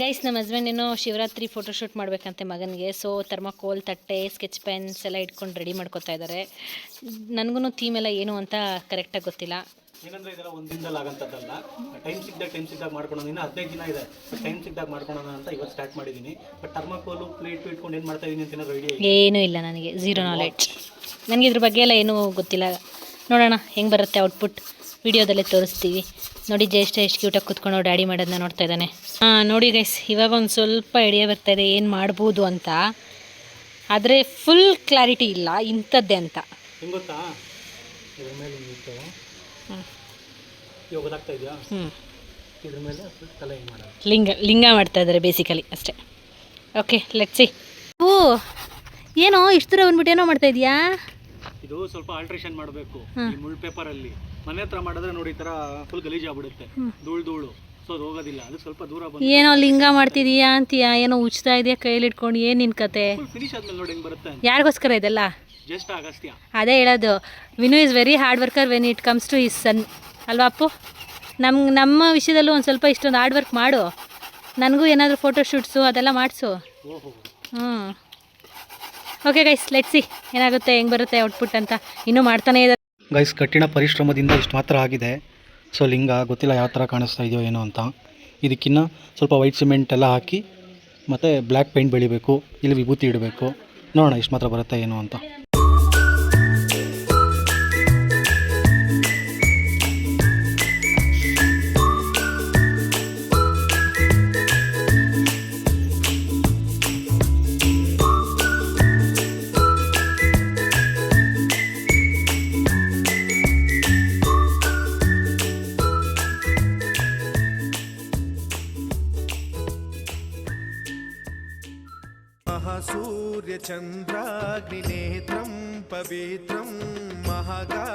Guys ನಮ್ಮ husband ಏನೋ Shivaratri photoshoot ಮಾಡ್ಬೇಕಂತೆ ಮಗನಿಗೆ. ಸೊ ಥರ್ಮಾಕೋಲ್ ತಟ್ಟೆ ಸ್ಕೆಚ್ ಪೆನ್ಸ್ ಎಲ್ಲ ಇಟ್ಕೊಂಡು ರೆಡಿ ಮಾಡ್ಕೊತಾ ಇದ್ದಾರೆ ನನಗೂ ಥೀಮ್ ಎಲ್ಲ ಏನು ಅಂತ ಕರೆಕ್ಟಾಗಿ ಗೊತ್ತಿಲ್ಲ. ಏನಂದ್ರೆ ಇದೆಲ್ಲ ಒಂದಿನದಲ್ಲಿ ಆಗಂತದ್ದಲ್ಲ ಟೈಮ್ ಸಿಕ್ಕಿದಾಗ ಟೈಮ್ ಸಿಕ್ದಾಗ ಮಾಡ್ಕೊಳೋದು ಇನ್ನು ಹದಿನೈದು ದಿನ ಇದೆ. ಟೈಮ್ ಸಿಕ್ಕಿದಾಗ ಮಾಡ್ಕೊಳೋಣ ಅಂತ ಇವತ್ತು ಸ್ಟಾರ್ಟ್ ಮಾಡಿದ್ದೀನಿ ಬಟ್ ಟರ್ಮಕೋಲು ಪ್ಲೇಟ್ ಇಟ್ಕೊಂಡು ಏನು ಮಾಡ್ತಾ ಇದ್ದೀನಿ ಅಂತ ಏನೋ ಐಡಿಯಾ ಏನೂ ಇಲ್ಲ ನನಗೆ. ಝೀರೋ ನಾಲೆಡ್ಜ್ ನನಗೆ ಇದ್ರ ಬಗ್ಗೆ ಎಲ್ಲ ಏನೂ ಗೊತ್ತಿಲ್ಲ. ನೋಡೋಣ ಹೆಂಗೆ ಬರುತ್ತೆ ಔಟ್ಪುಟ್ ವಿಡಿಯೋದಲ್ಲೇ ತೋರಿಸ್ತೀವಿ. ನೋಡಿ ಜ್ಯೇಷ್ಠ ಎಷ್ಟು ಕ್ಯೂಟಾಗಿ ಕೂತ್ಕೊಂಡು ಡ್ಯಾಡಿ ಮಾಡೋದನ್ನ ನೋಡ್ತಾ ಇದ್ದಾನೆ. ಹಾಂ ನೋಡಿ ಗೈಸ್ ಇವಾಗ ಒಂದು ಸ್ವಲ್ಪ ಐಡಿಯಾ ಬರ್ತಾ ಇದೆ ಏನು ಮಾಡ್ಬೋದು ಅಂತ. ಆದರೆ ಫುಲ್ ಕ್ಲಾರಿಟಿ ಇಲ್ಲ ಇಂಥದ್ದೇ ಅಂತ. ಲಿಂಗ ಲಿಂಗ ಮಾಡ್ತಾ ಇದ್ದಾರೆ ಬೇಸಿಕಲಿ ಅಷ್ಟೇ. ಓಕೆ ಲೆಟ್ಸಿ ಓ ಏನೋ ಇಷ್ಟು ದೂರ ಬಂದ್ಬಿಟ್ಟು ಏನೋ ಮಾಡ್ತಾ ಇದೀಯಾ? ಇದು ಸ್ವಲ್ಪ ಆಲ್ಟ್ರೇಷನ್ ಮಾಡಬೇಕು ಈ ಮುಳ್ಳು ಪೇಪರಲ್ಲಿ ಮನೆ ಹತ್ರ ಮಾಡಿದ್ರೆ ನೋಡಿ ಈ ತರ ಫುಲ್ ಗಲೀಜ್ ಆಗ್ಬಿಡುತ್ತೆ ಧೂಳು ಧೂಳು. ಸೊ ಅದು ಹೋಗೋದಿಲ್ಲ. ಅದು ಸ್ವಲ್ಪ ದೂರ ಬಂದು ಏನೋ ಲಿಂಗ ಮಾಡ್ತಿದೀಯಾ ಅಂತೀಯಾ? ಏನೋ ಉಚ್ತಾ ಇದೆಯಾ ಕೈಲಿ ಇಟ್ಕೊಂಡು ಏನು ನಿನ್ ಕತೆ? ಫುಲ್ ಫಿನಿಶ್ ಆದ್ಮೇಲೆ ನೋಡಿ ಹೆಂಗೆ ಬರುತ್ತೆ ಯಾರಿಗೋಸ್ಕರ ಇದೆಲ್ಲ? ಜಸ್ಟ್ ಅಗಸ್ತ್ಯ ಅದೇ ಹೇಳೋದು. Vinu is very hard worker when it comes to his son ಅಲ್ವಾ ಅಪ್ಪು? ನಮ್ ನಮ್ಮ ವಿಷಯದಲ್ಲೂ ಒಂದು ಸ್ವಲ್ಪ ಇಷ್ಟೊಂದು ಹಾರ್ಡ್ ವರ್ಕ್ ಮಾಡು. ನನಗೂ ಏನಾದರೂ ಫೋಟೋ ಶೂಟ್ಸು ಅದೆಲ್ಲ ಮಾಡಿಸು. ಹ್ಞೂ ಓಕೆ ಗೈಸ್ ಲೆಟ್ಸಿ ಏನಾಗುತ್ತೆ, ಹೆಂಗೆ ಬರುತ್ತೆ ಔಟ್ಪುಟ್ ಅಂತ. ಇನ್ನೂ ಮಾಡ್ತಾನೇ ಇದೆ ಗೈಸ್ ಕಠಿಣ ಪರಿಶ್ರಮದಿಂದ ಇಷ್ಟು ಮಾತ್ರ ಆಗಿದೆ. ಸೊ ಲಿಂಗ, ಗೊತ್ತಿಲ್ಲ ಯಾವ ಥರ ಕಾಣಿಸ್ತಾ ಇದೆಯೋ ಏನೋ ಅಂತ. ಇದಕ್ಕಿನ್ನ ಸ್ವಲ್ಪ ವೈಟ್ ಸಿಮೆಂಟ್ ಎಲ್ಲ ಹಾಕಿ, ಮತ್ತು ಬ್ಲ್ಯಾಕ್ ಪೇಂಟ್ ಬೆಳಿಬೇಕು. ಇಲ್ಲಿ ವಿಭೂತಿ ಇಡಬೇಕು. ನೋಡೋಣ ಇಷ್ಟು ಮಾತ್ರ ಬರುತ್ತೆ ಏನೋ ಅಂತ. महासूर्यचन्द्राग्निनेत्रं पवित्रं महागा